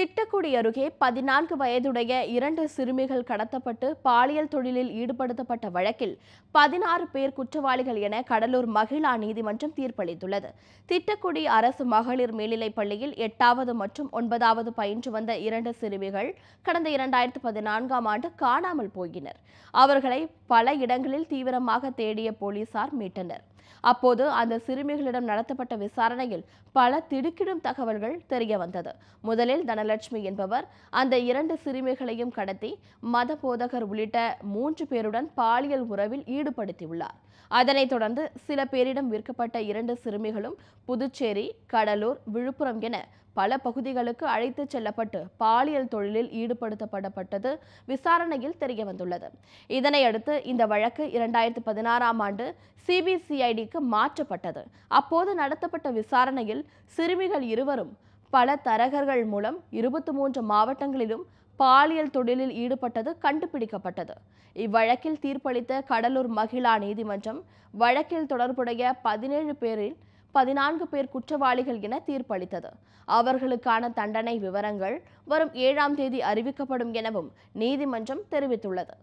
திட்டக்குடி அருகே பதினான்கு வயதுடைய இரண்டு சிறுமிகள் கடத்தப்பட்டு பாலியல் தொழிலில் ஈடுபடுத்தப்பட்ட வழக்கில் பதினாறு பேர் குற்றவாளிகள் என கடலூர் மகிழா நீதிமன்றம் தீர்ப்பளித்துள்ளது. திட்டக்குடி அரசு மகளிர் மேல்நிலைப் பள்ளியில் எட்டாவது மற்றும் ஒன்பதாவது பயின்று வந்த இரண்டு சிறுமிகள் கடந்த இரண்டாயிரத்து பதினான்காம் ஆண்டு காணாமல் போயினர். அவர்களை பல இடங்களில் தீவிரமாக தேடிய போலீசார் மீட்டனர். அப்போது அந்த சிறுமிகளிடம் நடத்தப்பட்ட விசாரணையில் பல திடுக்கிடும் தகவல்கள் தெரிய வந்தது. முதலில் தனலட்சுமி என்பவர் அந்த இரண்டு சிறுமிகளையும் கடத்தி மத போதகர் உள்ளிட்ட மூன்று பேருடன் பாலியல் உறவில் ஈடுபடுத்தியுள்ளார். அதனைத் தொடர்ந்து சில பேரிடம் விற்கப்பட்ட இரண்டு சிறுமிகளும் புதுச்சேரி கடலூர் விழுப்புரம் என பல பகுதிகளுக்கு அழைத்துச் செல்லப்பட்டு பாலியல் தொழிலில் ஈடுபடுத்தப்படப்பட்டது விசாரணையில் தெரிய வந்துள்ளது இதனையடுத்து இந்த வழக்கு இரண்டாயிரத்து பதினாறாம் ஆண்டு சிபிசிஐடிக்கு மாற்றப்பட்டது. அப்போது நடத்தப்பட்ட விசாரணையில் சிறுமிகள் இருவரும் பல தரகர்கள் மூலம் இருபத்தி மூன்று மாவட்டங்களிலும் பாலியல் தொழிலில் ஈடுபட்டது கண்டுபிடிக்கப்பட்டது. இவ்வழக்கில் தீர்ப்பளித்த கடலூர் மகிழா நீதிமன்றம் வழக்கில் தொடர்புடைய பதினேழு பேரில் பதினான்கு பேர் குற்றவாளிகள் என தீர்ப்பளித்தது. அவர்களுக்கான தண்டனை விவரங்கள் வரும் ஏழாம் தேதி அறிவிக்கப்படும் எனவும் நீதிமன்றம் தெரிவித்துள்ளது.